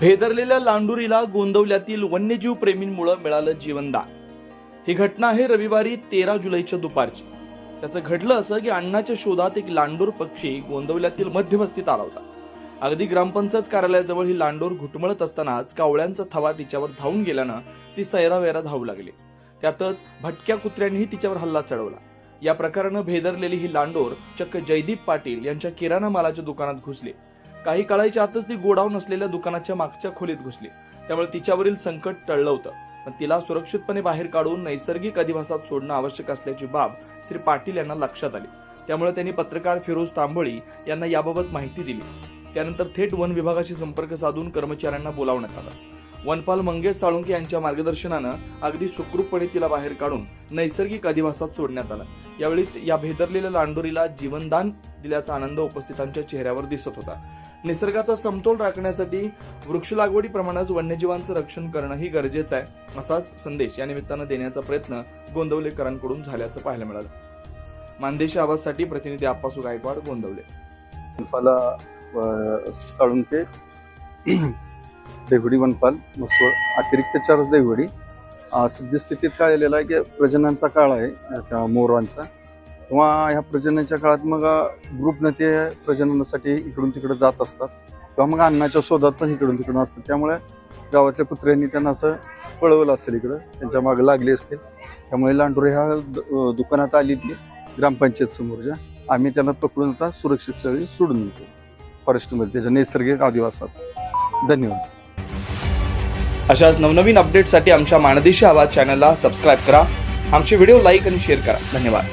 भेदरलेल्या लांडुरीला गोंदवल्यातील वन्यजीव प्रेमींमुळे मिळालं जीवनदान. ही घटना आहे रविवारी तेरा जुलैच्या दुपारची. त्याचं घडलं असं की अण्णाच्या शोधात एक लांडोर पक्षी गोंदवल्यातील मध्यवस्तीत आला होता. अगदी ग्रामपंचायत कार्यालयाजवळ ही लांडोर घुटमळत असतानाच कावळ्यांचा थवा तिच्यावर धावून गेल्यानं ती सैरावैरा धावू लागली. त्यातच भटक्या कुत्र्यांनीही तिच्यावर हल्ला चढवला. या प्रकारानं भेदरलेली ही लांडोर चक्क जयदीप पाटील यांच्या किराणा मालाच्या दुकानात घुसली. काही काळाच्या आतच ती गोडाऊन असलेल्या दुकानाच्या मागच्या खोलीत घुसली. त्यामुळे तिच्यावरील संकट टळलं होतं. पण तिला सुरक्षितपणे बाहेर काढून नैसर्गिक अधिवासात सोडणं आवश्यक असल्याची बाब श्री पाटील यांना लक्षात आली. त्यामुळे त्यांनी पत्रकार फिरोज तांबोळी यांना याबाबत माहिती दिली. त्यानंतर थेट वन विभागाशी संपर्क साधून कर्मचाऱ्यांना बोलावण्यात आलं. वनपाल मंगेश साळुंके यांच्या मार्गदर्शनानं अगदी सुखरूपपणे तिला बाहेर काढून नैसर्गिक अधिवासात सोडण्यात आलं. यावेळी या भेदरलेल्या लांडोरीला जीवनदान दिल्याचा आनंद उपस्थितांच्या चेहऱ्यावर दिसत होता. निसर्गाचा समतोल राखण्यासाठी वृक्ष लागवडीप्रमाणेच वन्यजीवांचं रक्षण करणंही गरजेचं आहे असाच संदेश या निमित्तानं देण्याचा प्रयत्न गोंदवलेकरांकडून झाल्याचं पाहायला मिळालं. मानदेशी आवाजसाठी प्रतिनिधी आप्पासू गायकवाड गोंदवले. साळुंके देवडी वनपाल मसवड अतिरिक्त चार्ज देवडी सद्यस्थितीत काय झालेलं आहे की प्रजननाचा काळ आहे त्या मोरांचा किंवा ह्या प्रजननाच्या काळात मग ग्रुपनं ते प्रजननासाठी इकडून तिकडं जात असतात. किंवा मग अन्नाच्या शोधात पण इकडून तिकडून असतात. त्यामुळे गावातल्या कुत्र्यांनी त्यांना असं पळवलं असेल इकडं. त्यांच्या मागं लागले असतील. त्यामुळे लांडोरे ह्या द- दुकानात आली ती ग्रामपंचायत समोरच्या आम्ही त्यांना पकडून आता सुरक्षित स्थळी सोडून देतो. फॉरेस्टमध्ये त्याच्या नैसर्गिक आदिवासात. धन्यवाद. अशाच नवनवीन अपडेटसाठी आमच्या मानदेशी आवाज चॅनलला सबस्क्राईब करा. आमचे व्हिडिओ लाईक आणि शेअर करा. धन्यवाद.